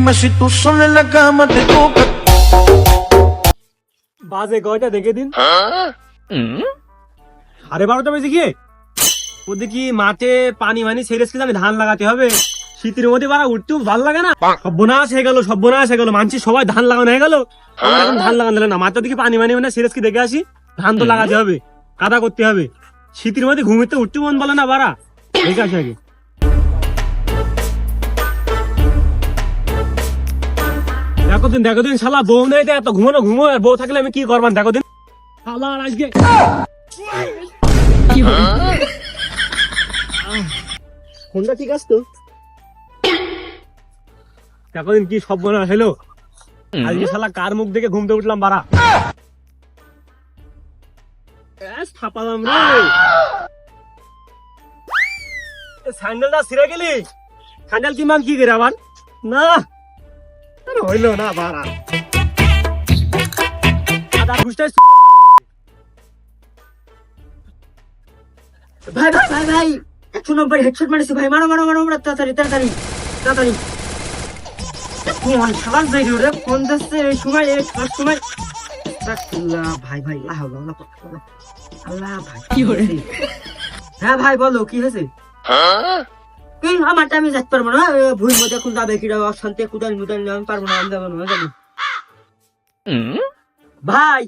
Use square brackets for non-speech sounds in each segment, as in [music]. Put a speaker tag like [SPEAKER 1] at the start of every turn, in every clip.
[SPEAKER 1] Sola en la cama te toca.
[SPEAKER 2] বাজে কয়টা দেখে দিন। সাড়ে বারোটা বেজে গিয়ে। ওদের কি মাঠে পানি মানি জানি ধান লাগাতে হবে। শীতের মধ্যে বারা উঠতেও ভালো লাগে না। সব্যনাশ হয়ে গেল সব্যনাশ হয়ে গেল। মানছি সবাই ধান লাগানো হয়ে গেল। এখন ধান লাগানো না। মাঠে দিকে পানি মানি মানে সিরিয়াস কি দেখে আসি। ধান তো লাগাতে হবে কাদা করতে হবে। শীতের মধ্যে ঘুমিতে উঠতে মন বলে না বারা [coughs] দেখে আসি আগে। দেখো দিন দেখো দিন শালা বউ নেই এত ঘুমানো ঘুমো আর বউ থাকলে আমি কি করবান দেখো দিন শালা আজকে ফোনটা ঠিক আছে তো? দেখো দিন কি সব হলো আজকে শালা কার মুখ দেখে ঘুমতে উঠলাম ফাপালাম রে। স্যান্ডেলটা ছিঁড়ে গেলি? স্যান্ডেল কি মান কি করে আবার? না। হইল না বাড়া।
[SPEAKER 3] ভাই ভাই ভাই ভাই একশো নব্বই হেডশট মারিছি ভাই মারো মারো মারো মারো তাড়াতাড়ি তাড়াতাড়ি তাড়াতাড়ি। যাই রে ফোন দিচ্ছে এই সময় এই সময়। ভাই ভাই আল্লাহ আল্লাহ আল্লাহ, আল্লাহ, আল্লাহ ভাই কি হয়েছে? হ্যাঁ ভাই বলো কি হয়েছে? কি আমারটা আমি যেতে পারব না। ভুল মধ্যে কোন যাবে কিরা অশান্তি কুদাল মুদাল আমি পারব না আমি যাব না আমি যাব না। ভাই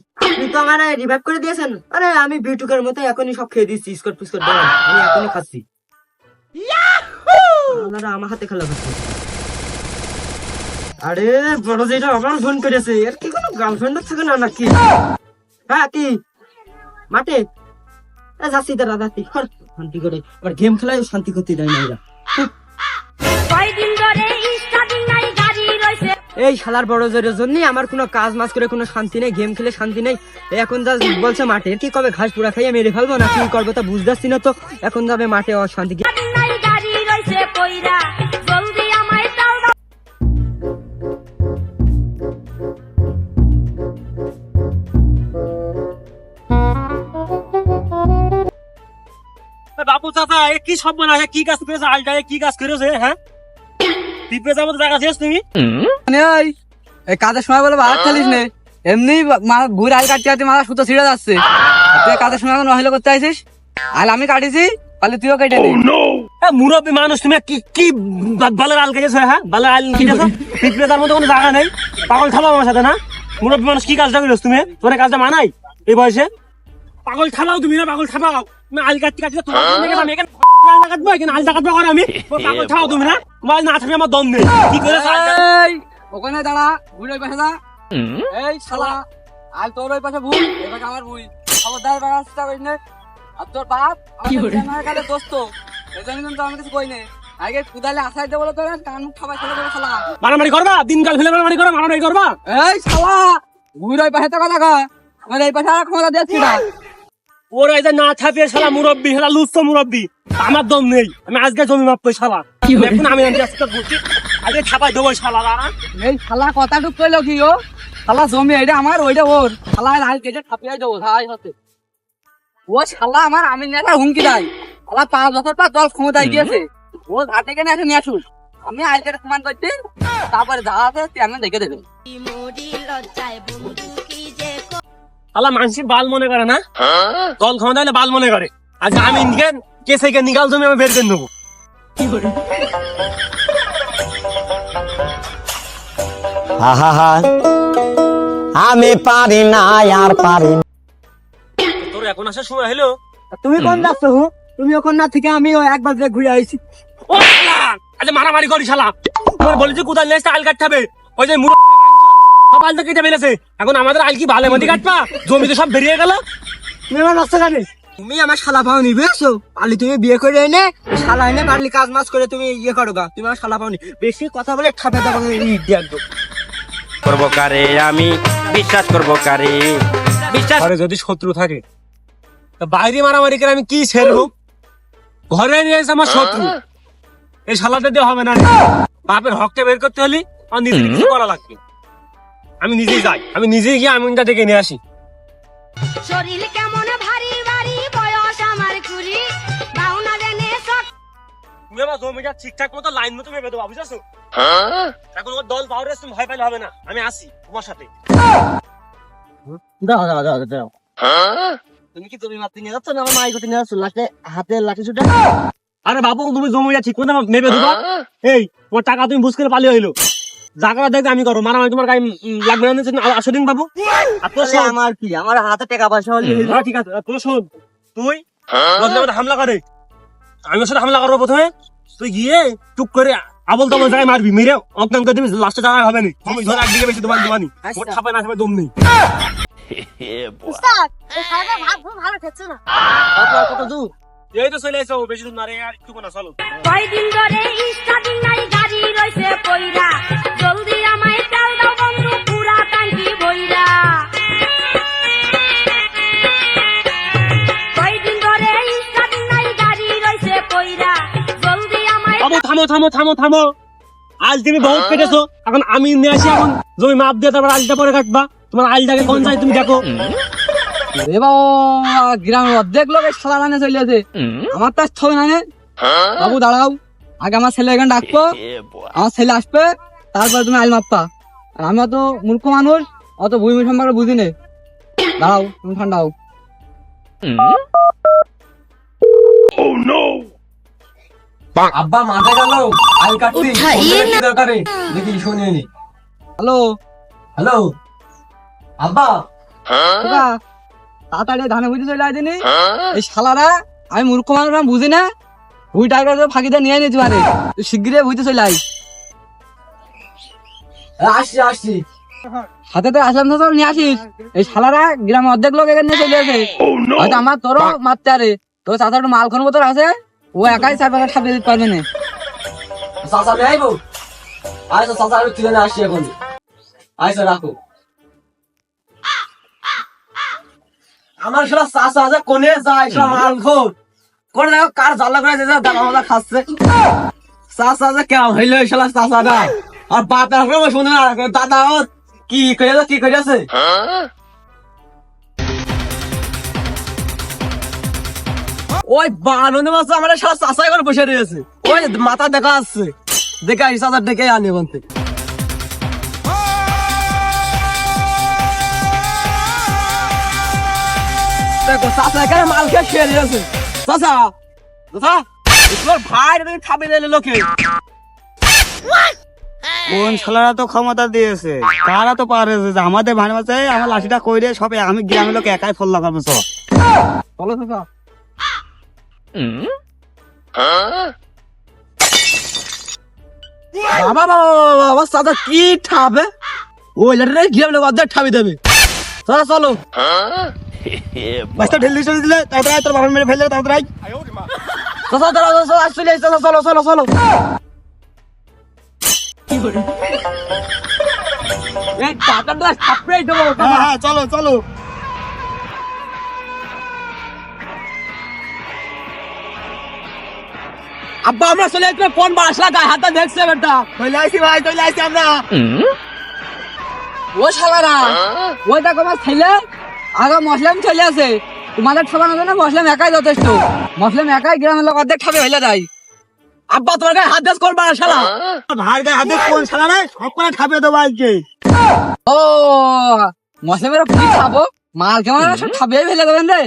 [SPEAKER 3] তো আমার রিভাইভ করে দিয়েছেন। আরে আমি বিউটুকের মতো এখনই সব খেয়ে দিচ্ছি স্কট ফিস্কট দেওয়া আমি এখনই খাচ্ছি। আপনারা আমার হাতে খেলা করছে। আরে বড় যেটা আমার ফোন করেছে এর কি কোনো গার্লফ্রেন্ড থাকে না নাকি? হ্যাঁ কি? মাঠে? যাচ্ছি দাদা যাচ্ছি শান্তি করে। আবার গেম খেলায় শান্তি করতে দেয় না এরা। এই শালার বড় জোরের জন্য আমার কোনো কাজ মাস করে কোনো শান্তি নেই গেম খেলে শান্তি নেই। এখন যা বলছে মাঠে কি কবে ঘাস পুরা খাইয়ে মেরে ফেলব না কি করব তা বুঝতে না তো। এখন যাবে মাঠে অশান্তি।
[SPEAKER 2] চাচা এ কি সব মনে কি কাজ করেছে আলটা কি কাজ করেছে হ্যাঁ? পিঁপড়ে যাব জায়গা শেষ তুমি।
[SPEAKER 4] মানে এই কাজের সময় বলে নে। এমনি ঘুরে আল কাটতে কাটতে মাথা সুতো ছিঁড়ে যাচ্ছে। তুই কাজের সময় এখন নহিলে করতে আইসিস আল আমি কাটিছি তাহলে তুইও কেটে নে
[SPEAKER 2] এ, মুরব্বী মানুষ তুমি কি কি বালের আল কেটেছো হ্যাঁ? বালের আল কেটেছো পিঁপড়ে যার মধ্যে কোনো জায়গা নেই। পাগল থামা আমার সাথে না? মুরব্বী মানুষ কি কাজটা করেছ তুমি? তোমার কাজটা মানাই এই বয়সে? পাগল থামাও তুমি না পাগল থামাও তুমি আল কাটতে কাটতে তোমার আমি এখানে আল কাটবো? এখানে আল কাটবো আর আমি? ও পাগল থামাও তুমি না? তোমার না থাকলে আমার দম নেই। কি করে
[SPEAKER 4] এই ওখানে দাঁড়া ঘুরে পাশে দা এই শালা আল তোর ওই পাশে ভুল পাশে আমার ভুল। খবরদার বেড়া চেষ্টা করিস নে। আর তোর বাপ আমার কাছে দোস্ত। এই জন্য কিন্তু আমার কিছু কই নে আগে কুদালে আসাই দে বলে তোর কান মুখ খাবার ছেড়ে দেবে শালা।
[SPEAKER 2] মারামারি করবা? দিনকাল ফেলে মারামারি করবা? মারামারি করবা?
[SPEAKER 4] এই শালা ঘুরে পাশে তো কথা কয়। আমার এই পাশে আর ক্ষমতা দিচ্ছি না
[SPEAKER 2] ওরা এই যে না ছাপিয়ে শালা মুরব্বী শালা লুচ্ছ মুরব্বী আমার দম নেই। আমি আজকে জমি মাপ পাই শালা। এখন আমি আমি আজকে বলছি আজকে ছাপাই দেবো শালা
[SPEAKER 4] এই শালা কথাটুক কইলো কি ও শালা জমি এটা আমার ওইটা ওর। শালা লাল কেটে খাপিয়ে দেবো হতে। ও শালা আমার আমি নেতা হুমকি দেয়। শালা পাঁচ বছর পর দল ক্ষমতায় গিয়েছে। ও ঘাটে কেন এসে নিয়ে আমি আজ কেটে সমান করছি তারপরে যা আছে আমি দেখে দেবেন
[SPEAKER 2] শালা মানসি বাল মনে করে না? দল ক্ষমতা হলে বাল মনে করে। আজ আমি নিকে কেসে কে নিকাল জমি আমি বের করে নেব?
[SPEAKER 5] আহা আমি পারি না আর পারি
[SPEAKER 2] তোর এখন আসার সময় হলো।
[SPEAKER 3] তুমি কোন যাচ্ছ হু? তুমি ওখান না থেকে আমি একবার যে ঘুরে আইছি।
[SPEAKER 2] ও আজ মারামারি করি শালা। তোমার বলেছি কোথায় লেসটা আল কাটতে হবে ওই যে তো কেটে এখন আমাদের আল কি ভালো মধ্যে কাটবা? জমিতে সব বেরিয়ে গেল।
[SPEAKER 3] তুমি আমার রাস্তা কাটে। তুমি আমার শালা পাও নিবে এসো পারলি তুমি বিয়ে করে এনে শালা এনে পারলি কাজ মাস করে তুমি ইয়ে করো গা তুমি আমার শালা পাওনি। বেশি কথা বলে খাবে দাও ইট দিয়ে একদম
[SPEAKER 6] করব কারে আমি? বিশ্বাস করব কারে? বিশ্বাস
[SPEAKER 2] ঘরে যদি শত্রু থাকে তা বাইরে মারামারি করে আমি কি ছেড়বো ঘরে নিয়ে এসে আমার শত্রু। এই শালাটা দিয়ে হবে না বাপের হকটা বের করতে হলে আমার নিজে কিছু করা লাগবে। আমি নিজেই যাই। আমি নিজেই গিয়ে আমিনটা ডেকে নিয়ে আসি।
[SPEAKER 7] শরীর কেমন ভারী ভারী বয়স আমার কুড়ি। বাউনা দেনে সব
[SPEAKER 2] তুমি আমার জমিটা ঠিকঠাক মতো লাইন মতো মেপে দেবো বুঝেছ? এখন ওর দল পাওয়ার তুমি ভয় পাইলে হবে না। আমি আসি তোমার সাথে।
[SPEAKER 3] দাও দাও দাও দাও। তুমি কি তুমি মারতে নিয়ে যাচ্ছ না আমার মাই নিয়ে যাচ্ছ? লাস্টে হাতে লাঠি ছুটে
[SPEAKER 2] আরে বাবু তুমি জমিটা ঠিক মতো মেপে দেবো এই তোমার টাকা তুমি বুঝ করে পালিয়ে হইল করা দেখবে আমি করো মারামারি তোমার গায়ে লাগবে না। আসো দিন বাবু। আর তোর
[SPEAKER 3] আমার কি? আমার হাতে টাকা পয়সা হলে
[SPEAKER 2] হ্যাঁ, ঠিক আছে। তোর শোন তুই মধ্যে হামলা করে। আমি ওর সাথে হামলা করব প্রথমে। তুই গিয়ে টুক করে আবল তাবল জায়গায় মারবি মেরে অজ্ঞান করে দিবি। লাস্টে জায়গায় হবে না। আমি ধর একদিকে বেশি দোকান দোকানি ওর ছাপে না ছাপে দম নেই।
[SPEAKER 7] ভালো ঠেকছে না?
[SPEAKER 3] কত দূর?
[SPEAKER 2] এই তো চলে এসো বেশি দূর না রে আর একটু না চলো।
[SPEAKER 7] কয়দিন ধরে স্টার্টিং নাই গাড়ি রইছে পইরা। জলদি আমায় তেল দাও বন্ধু পুরা কয়দিন ধরে স্টার্টিং নাই গাড়ি রইছে পইরা। জলদি আমায়
[SPEAKER 2] বাবু থামো থামো থামো থামো। আজ তুমি বহুত কেটেছো। এখন আমি নিয়ে আসি এখন জমি মাপ দিয়ে তারপর আলটা পরে কাটবা। তোমার আলটাকে কোন চাই তুমি দেখো?
[SPEAKER 4] এ বাবা গ্রামের অর্ধেক লোক রানে চলে আছে। আমার তো ছবি না বাবু দাঁড়াও। আগে আমার ছেলে এখানে ডাকবো। আমার ছেলে আসবে তারপর তুমি আইল মাপ্পা আর আমি অত মূর্খ মানুষ অত ভূমি সম্পর্কে বুঝি নে। দাঁড়াও তুমি ঠান্ডা হও।
[SPEAKER 8] আব্বা মাঠে গেল। আল কাটতি দরকারে। দেখি শুনে
[SPEAKER 4] হ্যালো।
[SPEAKER 8] হ্যালো। আব্বা।
[SPEAKER 4] তাড়াতাড়ি ধানে চলে আয় দিনি এই শালারা আমি মূর্খ মানুষ আমি বুঝি না? ভুই টাকা ফাঁকিতে নিয়ে নিতে পারে তুই শিগগিরই বুঝতে চলে আয়।
[SPEAKER 8] আসছি আসছি।
[SPEAKER 4] হাতে তো আসলাম তো নিয়ে আসিস। এই শালারা গ্রামে অর্ধেক লোক এখানে চলে আসে। হয়তো আমার তোরও মারতে আরে। তোর চাচা একটু মাল মতো আছে? ও একাই চার পাঁচটা খাপিয়ে দিতে পারবে না।
[SPEAKER 8] চাচা আমি আইবো। আইসো চাচা আমি তুলে আসছি এখন। আইসো রাখো। আমার সারা চাচা আছে কোনে যায় দেখো কার জ্বালা করে যে দাদা মাদা খাচ্ছে। যে কেমন হইল আর বাপ এখন শুনে না দাদা কি করেছে কি করেছে ওই বাননে মাছ আমার সারা চাষাই করে বসে রয়েছে। ওই মাথা দেখা আসছে দেখে আইস হাজার ডেকে আনি ওখান থেকে। দেখো চাষা এখানে মাল খেয়ে শুয়ে রয়েছে চাষা চাষা তোমার ভাই তুমি খাবে দিলে লোকে।
[SPEAKER 5] কোন শালারা তো ক্ষমতা দিয়েছে তারা তো পারেছে যে আমাদের ভাই মাসে আমার লাঠিটা কইরে সবে আমি গ্রামের লোক একাই ফল লাগাবো সব
[SPEAKER 4] চলো চাচা।
[SPEAKER 8] বাবা বাবা বাবা বাবা চাচা কি ঠাবে? ওই লেটারে গিয়ে লোক অর্ধেক ঠাবি দেবে। চলো চলো। [laughs]
[SPEAKER 5] বাসটা ঢেলে চলে দিলে তাড়াতাড়ি তোর বাবা মেরে ফেলে তাড়াতাড়ি
[SPEAKER 8] চাচা চলো চলো আসলে চলো চলো চলো চলো
[SPEAKER 4] এই টাকাটা সাপ্রাইজ দেবো
[SPEAKER 5] হ্যাঁ হ্যাঁ চলো চলো।
[SPEAKER 4] আব্বা আমরা চলে আসবে কোন বাসলা গায়ে হাতটা দেখছে বেটা
[SPEAKER 5] চলে আসি ভাই চলে আসি আমরা।
[SPEAKER 4] ও শালারা ওই দেখো আমার ছেলে আগে মশলাম চলে আসে। তোমাদের ঠকানোর জন্য মশলাম একাই যথেষ্ট। মশলাম একাই গ্রামের লোক অর্ধেক খাবে হইলে যায়।
[SPEAKER 8] আব্বা তোমার গায়ে হাত দেশ করবা শালা?
[SPEAKER 5] ভাই গায়ে হাতে কোন শালারা সব করে খাবে দেবো আজকে।
[SPEAKER 4] ও মশলামের কি খাব? মাল কেমন সব খাবে ফেলে দেবেন রে।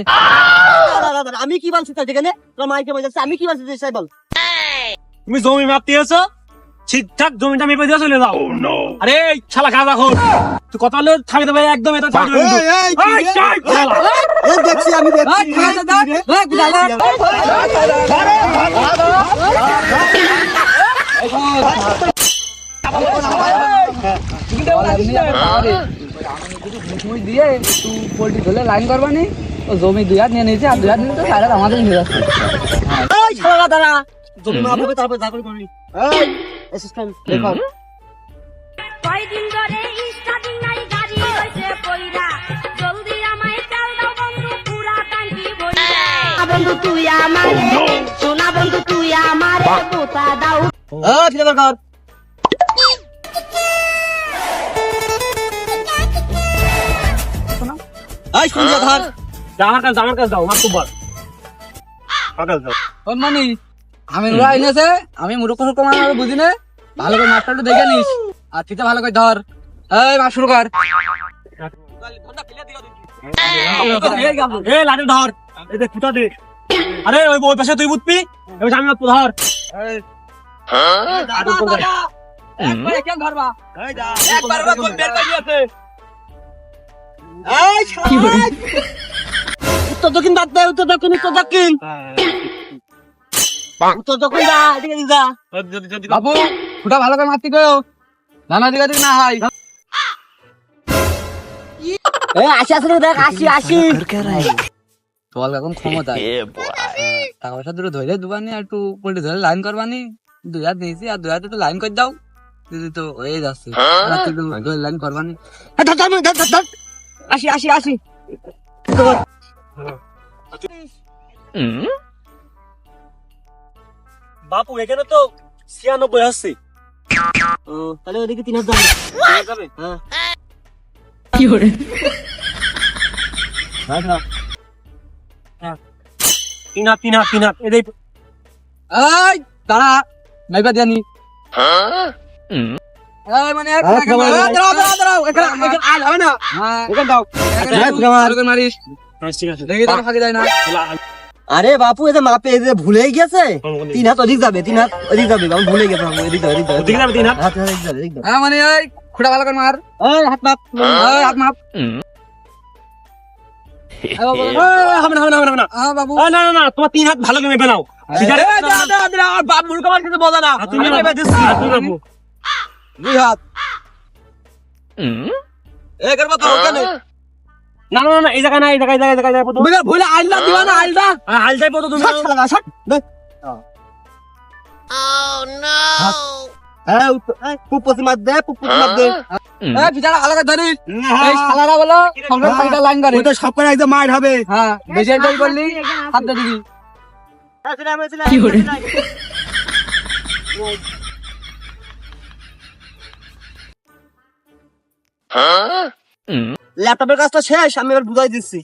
[SPEAKER 3] আমি কি বলছি তাই এখানে তোর মাইকে বলছে আমি কি বলছি তাই বল।
[SPEAKER 2] তুমি জমি মাপতে এসো ঠিকঠাক জমিটা মেপে দিয়ে চলে যাও আরে শালা গাঁদা খোর তুই কথা বলে থাকতে দেবে একদম এটা
[SPEAKER 5] দেখছি আমি
[SPEAKER 4] দিয়ে পোল্ট্রি ধরলে লাইন করবানি ও জমি দুই হাত নিয়ে নিয়েছে আর দুই হাত নিয়ে তো আমাদের নিয়ে যাচ্ছে
[SPEAKER 3] জমি মাপ হবে তারপর যা করবি। এই অ্যাসিস্ট্যান্ট দেখো
[SPEAKER 7] কয়দিন ধরে স্টার্টিং নাই গাড়ি রইছে পইরা। জলদি আমায় তেল দাও বন্ধু পুরা টাঙ্কি বন্ধু তুই আমারে সোনা বন্ধু তুই আমারে দাও।
[SPEAKER 3] ঠিক দরকার এই ধর
[SPEAKER 2] যা আমার কাছে যা, আমার কাছে দাও আমার খুব বল। আমার দাও।
[SPEAKER 4] মানি? আমি ওরা এনেছে আমি মুরুখ সুরুখ মারা বুঝি না? ভালো করে মাছটা একটু দেখে নিস। আর তুই তো ভালো করে ধর। এই মাছ শুরু কর।
[SPEAKER 2] এ লাঠি ধর। এই দেখ ফুটা দে আরে ওই ওই পাশে তুই বুঝবি এবার আমি ধর।
[SPEAKER 4] একবারে কেন ধরবা।
[SPEAKER 8] একবার কোন বের করে দিয়েছে।
[SPEAKER 2] উত্তর দক্ষিণ বাদ দে উত্তর দক্ষিণ উত্তর দক্ষিণ।
[SPEAKER 4] বাবু ফুটা ভালো করে মারতে গো। নানা দিকে দিকে না হয়।
[SPEAKER 2] আসি আসি দেখ আসি আসি।
[SPEAKER 4] তোমার এখন ক্ষমতা। টাকা পয়সা দুটো ধরে দুবানি আর একটু পোল্ট্রি ধরে লাইন করবানি দুই হাত নিয়েছি আর দুই হাতে তো লাইন করে দাও। দিদি তো হয়ে? যাচ্ছে লাইন করবানি
[SPEAKER 2] ধর ধর আসি আসি আসি। বাপু এখানে তো ছিয়ানব্বই আসছে। তাহলে ওদিকে তিন হাজার যাবে। হ্যাঁ। তিন তিন এদের
[SPEAKER 4] এই দাঁড়া। নাইবা। হ্যাঁ,
[SPEAKER 2] হ্যাঁ।
[SPEAKER 4] ভালো করে মারিস।
[SPEAKER 2] ঠিক আছে।
[SPEAKER 4] দেখি তোর ফাঁকি দেয় না।
[SPEAKER 3] আরে বাপু এতে মাপে এতে ভুলে গেছে? তিন হাত অধিক যাবে তিন হাত অধিক যাবে আমি ভুলে গেছে আমি এদিক দাও এদিক
[SPEAKER 2] যাবে তিন হাত?
[SPEAKER 3] হাত এদিক
[SPEAKER 4] হ্যাঁ, মানে এই, খুঁড়া ভালো করে মার।
[SPEAKER 3] এই হাত মাপ
[SPEAKER 4] এই, হাত মাপ। এই বাবু,
[SPEAKER 2] এ, হবে না হবে না হবে না, হবে না।
[SPEAKER 4] হ্যাঁ, বাবু।
[SPEAKER 2] না না না তোমার তিন হাত ভালো করে মেপে ঠিক আছে
[SPEAKER 8] এই, দাঁড়া, দাঁড়া, দাঁড়া, আমার বাপ কিছু না।
[SPEAKER 2] তুমি মেপো।
[SPEAKER 8] দুই হাত। এ করব তো ওখানে
[SPEAKER 2] না না না, না এই জায়গায় না এই জায়গায় এই জায়গায় এই জায়গায় প্রথম
[SPEAKER 8] ভুলে ভুলে আইলটা দিবা না
[SPEAKER 2] তুমি।
[SPEAKER 3] হ্যাঁ উত্তর- এই, পুপ্পসি মাপ দে পুপ্পসি মাপ দে।
[SPEAKER 4] এই, পিছাটা ভালো করে এই শালারা বলো, সঙ্গে ফাঁকিটা লাইন করে।
[SPEAKER 5] তো সব করে একদম মার হবে।
[SPEAKER 4] হ্যাঁ, বেশি একটাই করলি, হাত দিয়ে দিবি।
[SPEAKER 3] ল্যাপটপের কাজটা শেষ আমি এবার বুঝাই দিচ্ছি।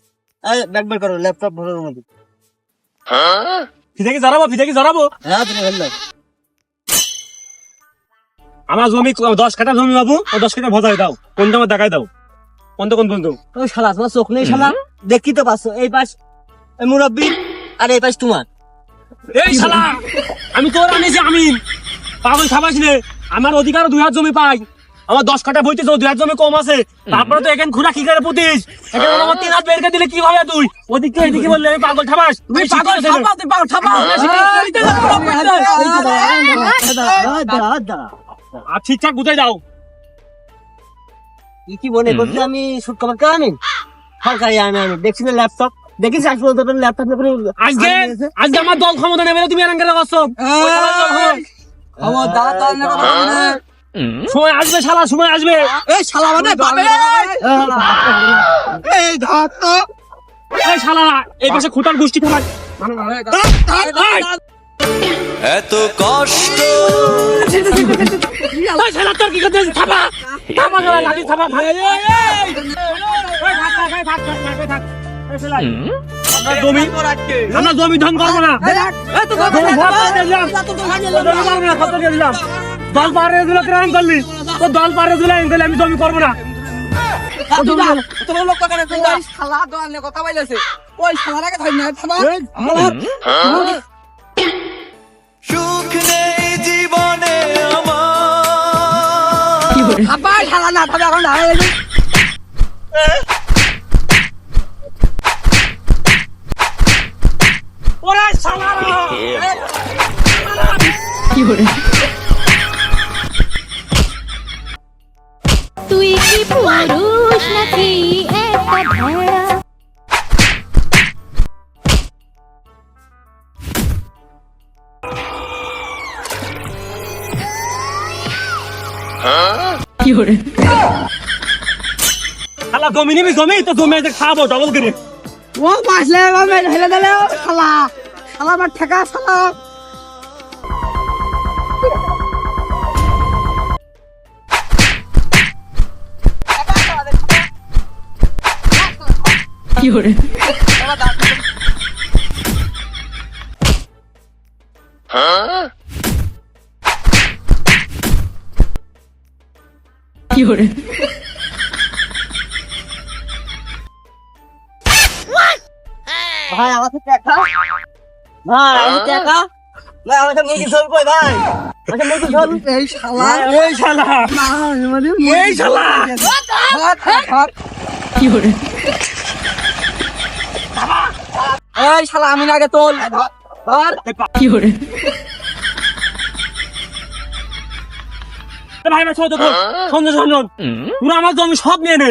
[SPEAKER 3] এই ব্যাক বের করো ল্যাপটপ ভরার মধ্যে
[SPEAKER 2] ফিতে কি জড়াবো ফিতে কি জড়াবো?
[SPEAKER 3] হ্যাঁ তুমি
[SPEAKER 2] আমার জমি দশ কাঠা জমি বাবু ও দশ কাঠা ভজাই দাও। কোনটা আমার দেখাই দাও। কোন কোন
[SPEAKER 3] ওই শালা তোমার চোখ নেই শালা। দেখি তো পাচ্ছ এই পাশ এই মুরব্বী আর এই পাশ তোমার।
[SPEAKER 2] এই শালা আমি তোর আনিছি আমি পাগল খাবাস রে আমার অধিকার দুই হাত জমি পাই। আমার দশ কাটা বইতে দুই হাত জমি কম আছে তারপরে তো এখানে খুঁড়া কি করে পুতিস এখানে আমার তিন হাত বের করে দিলে কি হবে তুই ওদিকে এদিকে বললে আমি পাগল খাবাস তুই পাগল
[SPEAKER 8] ছাপা তুই পাগল ছাপা
[SPEAKER 2] আর ঠিকঠাক বুঝাই দাও
[SPEAKER 3] কি কি মনে করছি আমি শুট কভার কেন আনি সরকারি আনি আমি দেখছি না ল্যাপটপ দেখিস আজ পর্যন্ত ল্যাপটপ
[SPEAKER 2] আজকে আজকে আমার দল ক্ষমতা নেবে তুমি করে করছ
[SPEAKER 4] আমার দাদা তো কথা।
[SPEAKER 2] সময় আসবে শালা সময় আসবে।
[SPEAKER 8] এই শালা মানে বাবে এই ধর তো।
[SPEAKER 2] এই শালা এই পাশে খুঁটার গোষ্ঠী খাবার
[SPEAKER 1] এত কষ্ট।
[SPEAKER 2] শালা তোর কি করতে থাপা। থাপা গলা লাঠি থাপা ভাই থাক আমরা জমি আমরা জমি ধান করব না। দিলাম। দিলাম। দল পারে দিল কেন করলি। তো দল পারে দিল করলি আমি জমি করব না।
[SPEAKER 4] তোর লোক করে তুই শালা কথা বলেছে ওই শালারাকে ধরি না থামা।
[SPEAKER 1] সুখ নেই জীবনে আমার।
[SPEAKER 4] থাপা শালা না থামা এখন
[SPEAKER 2] ওরে শালা
[SPEAKER 7] তুই
[SPEAKER 2] শালা জমি নিবি জমি? তো জমি এসে খাব ডবল করে।
[SPEAKER 4] ও মাসলে বাবা হেলে দিলে শালা। শালা আমার ঠেকা শালা।
[SPEAKER 3] ভাই আমাকে টাকা? ভাই আমাকে টাকা? ভাই আমাকে মুরগি ঝোল কই ভাই? আমাকে মুরগি ঝোল?
[SPEAKER 4] এই শালা।
[SPEAKER 2] এই শালা। এই শালা।
[SPEAKER 4] এই শালা আমি আগে তোল। ধর
[SPEAKER 2] এ ভাই ভাই শোনো শোনো শোনো পুরো আমার জমি সব নিয়ে নে।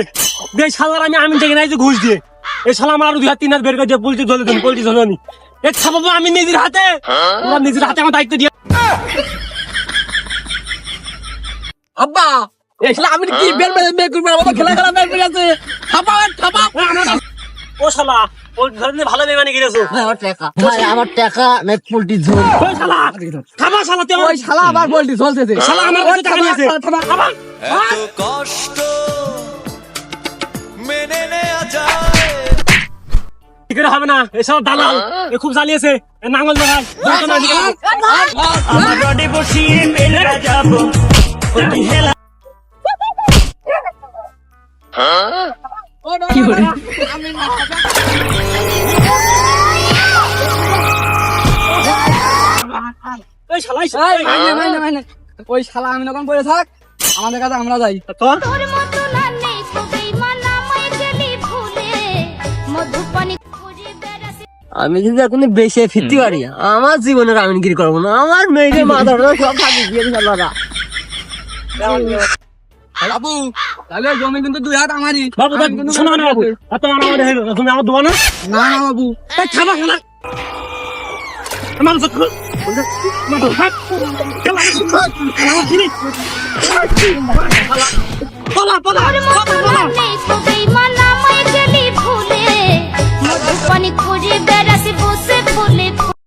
[SPEAKER 2] দে শালার আমি আমি দেখে নাই যে ঘুষ দিয়ে। এই শালা আমার আরও দুই হাত তিন হাত বের করে ধরে দেন পোল্ট্রি ধরে নি এ খাব আমি নিজের হাতে। পুরো নিজের হাতে আমার দায়িত্ব দিয়ে
[SPEAKER 4] আব্বা এই শালা আমি কি বের বের বের করব? আমার খেলা খেলা বের করে আছে। থাপা থাপা
[SPEAKER 2] ও শালা। পোল্ট্রি ধরে ভালো বেমানি গিয়েছো
[SPEAKER 3] ভাই আমার টাকা। ভাই আমার টাকা নাই পোল্ট্রি ঝোল।
[SPEAKER 2] ও শালা খাবা শালা তুই
[SPEAKER 4] ওই শালা আবার বলটি চলতেছে
[SPEAKER 2] শালা আমার কাছে টাকা নিয়েছে খাবা
[SPEAKER 1] এত কষ্ট মেনে নেওয়া যায়।
[SPEAKER 2] কি করে হবে না? এসব দালাল এ খুব জ্বালিয়েছে। এ নাঙ্গল দেখায় আমার রডে বসিয়ে মেলা যাব। হেলা ওই শালা
[SPEAKER 4] এই, মাইনে, মাইনে, মাইনে। ওই শালা আমি যখন বলে থাক আমাদের কাছে আমরা যাই।
[SPEAKER 2] তোর
[SPEAKER 7] তোর মতো না নেই তো বেইমান আমায় গেলি ভুলে মধুপানি খুঁজে বেড়াতে
[SPEAKER 3] আমি যদি এখন বেশি ফিরতে পারি আমার জীবনের আমি গিরি করব না। আমার মেয়েকে মাথাটা সব থাকি দাদা
[SPEAKER 4] বাবু তাহলে জমি কিন্তু দুই
[SPEAKER 2] খুঁজে বেড়াতে বসে ফুলে।